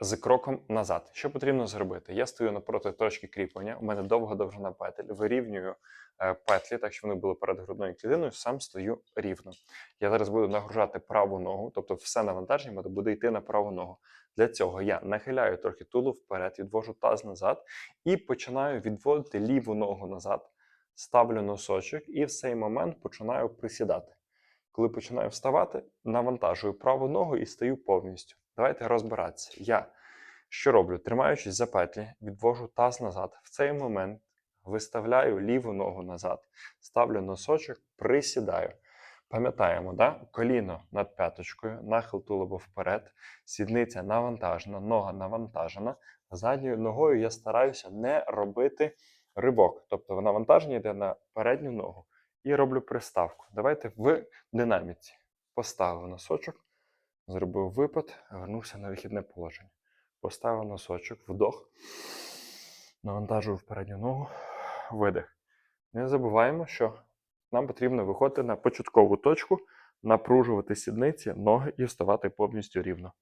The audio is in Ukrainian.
з кроком назад. Що потрібно зробити? Я стою напроти точки кріплення. У мене довга довжина петель. Вирівнюю е, петлі, так щоб вони були перед грудною клітиною. Сам стою рівно. Я зараз буду нагружати праву ногу, тобто все навантаження буде йти на праву ногу. Для цього я нахиляю трохи тулу вперед, відвожу таз назад і починаю відводити ліву ногу назад. Ставлю носочок і в цей момент починаю присідати. Коли починаю вставати, навантажую праву ногу і стаю повністю. Давайте розбиратися. Я що роблю? Тримаючись за петлі, відвожу таз назад. В цей момент виставляю ліву ногу назад, ставлю носочок, присідаю. Пам'ятаємо, да? коліно над п'яточкою, нахил тулуба вперед, сідниця навантажена, нога навантажена. Задньою ногою я стараюся не робити ривок. Тобто навантаження йде на передню ногу. І роблю приставку. Давайте в динаміці. Поставив носочок, зробив випад, вернувся на вихідне положення. Поставив носочок, вдох, навантажую передню ногу, видих. Не забуваємо, що нам потрібно виходити на початкову точку, напружувати сідниці, ноги і вставати повністю рівно.